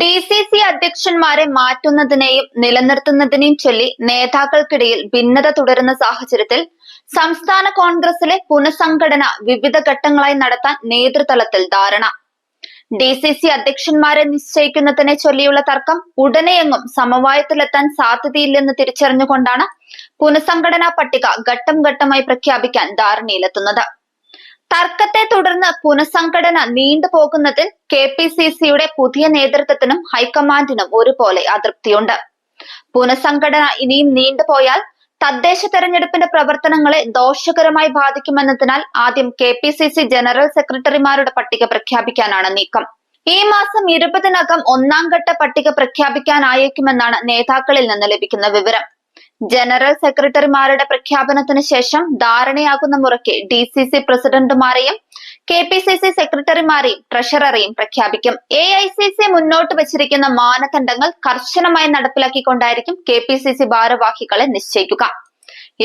D C C അധ്യക്ഷന്മാരെ മാറ്റുന്നതിനെയും നിലനിർത്തുന്നതിനെയും ചൊല്ലി നേതാക്കൾക്കിടയിൽ ഭിന്നത തുടരുന്ന സാഹചര്യത്തിൽ സംസ്ഥാന കോൺഗ്രസിലെ പുനഃസംഘടന വിവിധ ഘട്ടങ്ങളായി നടത്താൻ നേതൃതലത്തിൽ ധാരണ. ഡി സി സി അധ്യക്ഷന്മാരെ നിശ്ചയിക്കുന്നതിനെ ചൊല്ലിയുള്ള തർക്കം ഉടനെയെങ്ങും സമവായത്തിലെത്താൻ സാധ്യതയില്ലെന്ന് തിരിച്ചറിഞ്ഞുകൊണ്ടാണ് പുനഃസംഘടനാ പട്ടിക ഘട്ടം ഘട്ടമായി പ്രഖ്യാപിക്കാൻ ധാരണയിലെത്തുന്നത്. തർക്കത്തെ തുടർന്ന് പുനഃസംഘടന നീണ്ടുപോകുന്നതിൽ കെ പി സി സിയുടെ പുതിയ നേതൃത്വത്തിനും ഹൈക്കമാൻഡിനും ഒരുപോലെ അതൃപ്തിയുണ്ട്. പുനഃസംഘടന ഇനിയും നീണ്ടുപോയാൽ തദ്ദേശ തെരഞ്ഞെടുപ്പിന്റെ പ്രവർത്തനങ്ങളെ ദോഷകരമായി ബാധിക്കുമെന്നതിനാൽ ആദ്യം K P C C general സെക്രട്ടറിമാരുടെ പട്ടിക പ്രഖ്യാപിക്കാനാണ് നീക്കം. ഈ മാസം ഇരുപതിനകം ഒന്നാം ഘട്ട പട്ടിക പ്രഖ്യാപിക്കാനായേക്കുമെന്നാണ് നേതാക്കളിൽ നിന്ന് ലഭിക്കുന്ന വിവരം. ജനറൽ സെക്രട്ടറിമാരുടെ പ്രഖ്യാപനത്തിന് ശേഷം ധാരണയാകുന്ന മുറയ്ക്ക് ഡി സി സി പ്രസിഡന്റുമാരെയും കെ പി സി സി സെക്രട്ടറിമാരെയും ട്രഷററെയും പ്രഖ്യാപിക്കും. എ ഐ സി സി മുന്നോട്ട് വച്ചിരിക്കുന്ന മാനദണ്ഡങ്ങൾ കർശനമായി നടപ്പിലാക്കിക്കൊണ്ടായിരിക്കും കെ പി സി സി ഭാരവാഹികളെ നിശ്ചയിക്കുക.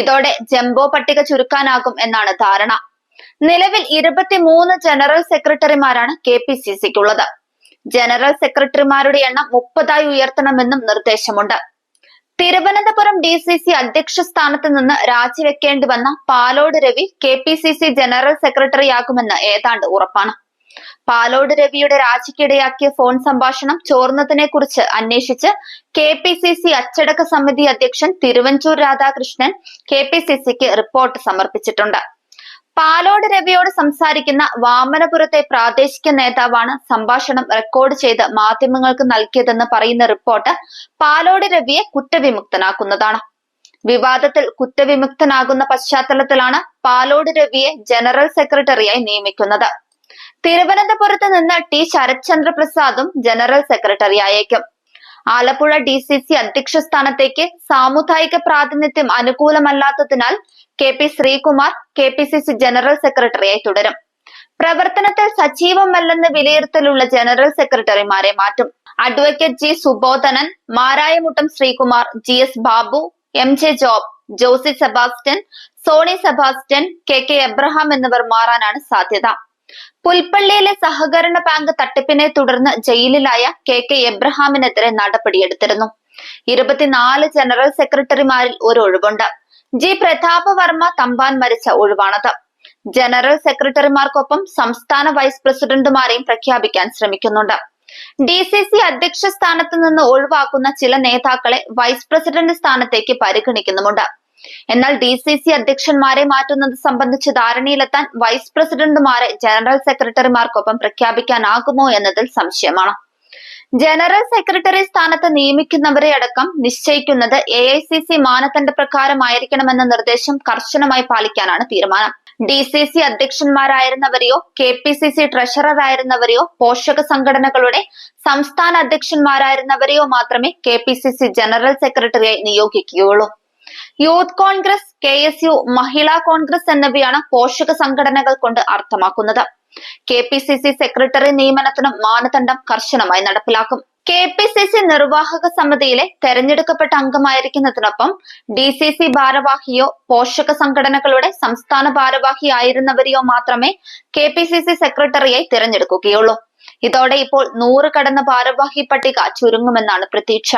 ഇതോടെ ജംബോ പട്ടിക ചുരുക്കാനാകും എന്നാണ് ധാരണ. നിലവിൽ ഇരുപത്തിമൂന്ന് ജനറൽ സെക്രട്ടറിമാരാണ് കെ പി സി സിക്കുള്ളത് ജനറൽ സെക്രട്ടറിമാരുടെ എണ്ണം മുപ്പതായി ഉയർത്തണമെന്നും നിർദ്ദേശമുണ്ട്. തിരുവനന്തപുരം ഡി സി സി അധ്യക്ഷ സ്ഥാനത്ത് നിന്ന് രാജിവെക്കേണ്ടി വന്ന Palode Ravi K P C C general സെക്രട്ടറിയാകുമെന്ന് ഏതാണ്ട് ഉറപ്പാണ്. പാലോട് രവിയുടെ രാജിക്കിടയാക്കിയ ഫോൺ സംഭാഷണം ചോർന്നതിനെ കുറിച്ച് അന്വേഷിച്ച് കെ പി സി സി അച്ചടക്ക സമിതി അധ്യക്ഷൻ Thiruvanchoor Radhakrishnan K P C സിക്ക് റിപ്പോർട്ട് സമർപ്പിച്ചിട്ടുണ്ട്. പാലോട് രവിയോട് സംസാരിക്കുന്ന വാമനപുരത്തെ പ്രാദേശിക നേതാവാണ് സംഭാഷണം റെക്കോർഡ് ചെയ്ത് മാധ്യമങ്ങൾക്ക് നൽകിയതെന്ന് പറയുന്ന റിപ്പോർട്ട് പാലോട് രവിയെ കുറ്റവിമുക്തനാക്കുന്നതാണ്. വിവാദത്തിൽ കുറ്റവിമുക്തനാകുന്ന പശ്ചാത്തലത്തിലാണ് പാലോട് രവിയെ ജനറൽ സെക്രട്ടറിയായി നിയമിക്കുന്നത്. തിരുവനന്തപുരത്ത് നിന്ന് ടി ശരത്ചന്ദ്ര പ്രസാദും ജനറൽ സെക്രട്ടറിയായേക്കും. ആലപ്പുഴ ഡി സി സി അധ്യക്ഷ സ്ഥാനത്തേക്ക് സാമുദായിക പ്രാതിനിധ്യം അനുകൂലമല്ലാത്തതിനാൽ K P Sreekumar K P C C general സെക്രട്ടറിയായി തുടരും. പ്രവർത്തനത്തിൽ സജീവമല്ലെന്ന് വിലയിരുത്തലുള്ള ജനറൽ സെക്രട്ടറിമാരെ മാറ്റും. Advocate G Subodhanan Marayamuttom Sreekumar G S Babu M J Job Josy Sebastian Sony Sebastian K K Abraham എന്നിവർ മാറാനാണ് സാധ്യത. പുൽപ്പള്ളിയിലെ സഹകരണ ബാങ്ക് തട്ടിപ്പിനെ തുടർന്ന് ജയിലിലായ കെ കെ എബ്രഹാമിനെതിരെ നടപടിയെടുത്തിരുന്നു. ഇരുപത്തിനാല് ജനറൽ സെക്രട്ടറിമാരിൽ ഒരു ഒഴിവുണ്ട്. ജി. പ്രതാപവർമ്മ തമ്പാൻ മരിച്ച ഒഴിവാണത്. ജനറൽ സെക്രട്ടറിമാർക്കൊപ്പം സംസ്ഥാന വൈസ് പ്രസിഡന്റുമാരെയും പ്രഖ്യാപിക്കാൻ ശ്രമിക്കുന്നുണ്ട്. ഡി സി സി അധ്യക്ഷ സ്ഥാനത്ത് നിന്ന് ഒഴിവാക്കുന്ന ചില നേതാക്കളെ വൈസ് പ്രസിഡന്റ് സ്ഥാനത്തേക്ക് പരിഗണിക്കുന്നുമുണ്ട്. എന്നാൽ ഡി സി സി അധ്യക്ഷന്മാരെ മാറ്റുന്നത് സംബന്ധിച്ച് ധാരണയിലെത്താൻ വൈസ് പ്രസിഡന്റുമാരെ ജനറൽ സെക്രട്ടറിമാർക്കൊപ്പം പ്രഖ്യാപിക്കാനാകുമോ എന്നതിൽ സംശയമാണ്. ജനറൽ സെക്രട്ടറി സ്ഥാനത്ത് നിയമിക്കുന്നവരെ അടക്കം നിശ്ചയിക്കുന്നത് എ ഐ സി സി മാനദണ്ഡ പ്രകാരമായിരിക്കണമെന്ന നിർദ്ദേശം കർശനമായി പാലിക്കാനാണ് തീരുമാനം. ഡി സി സി അധ്യക്ഷന്മാരായിരുന്നവരെയോ കെ പി സി സി ട്രഷററായിരുന്നവരെയോ പോഷക സംഘടനകളുടെ സംസ്ഥാന അധ്യക്ഷന്മാരായിരുന്നവരെയോ മാത്രമേ K P C C general സെക്രട്ടറിയായി നിയോഗിക്കുകയുള്ളൂ. Youth Congress K S U Mahila Congress എന്നിവയാണ് പോഷക സംഘടനകൾ കൊണ്ട് അർത്ഥമാക്കുന്നത്. K P C C secretary നിയമനത്തിനും മാനദണ്ഡം കർശനമായി നടപ്പിലാക്കും. കെ പി സി സി നിർവാഹക സമിതിയിലെ തെരഞ്ഞെടുക്കപ്പെട്ട അംഗമായിരിക്കുന്നതിനൊപ്പം ഡി സി സി ഭാരവാഹിയോ പോഷക സംഘടനകളുടെ സംസ്ഥാന ഭാരവാഹി ആയിരുന്നവരെയോ മാത്രമേ കെ പി സി സി സെക്രട്ടറിയായി തിരഞ്ഞെടുക്കുകയുള്ളൂ. ഇതോടെ ഇപ്പോൾ നൂറ് കടന്ന ഭാരവാഹി പട്ടിക ചുരുങ്ങുമെന്നാണ് പ്രതീക്ഷ.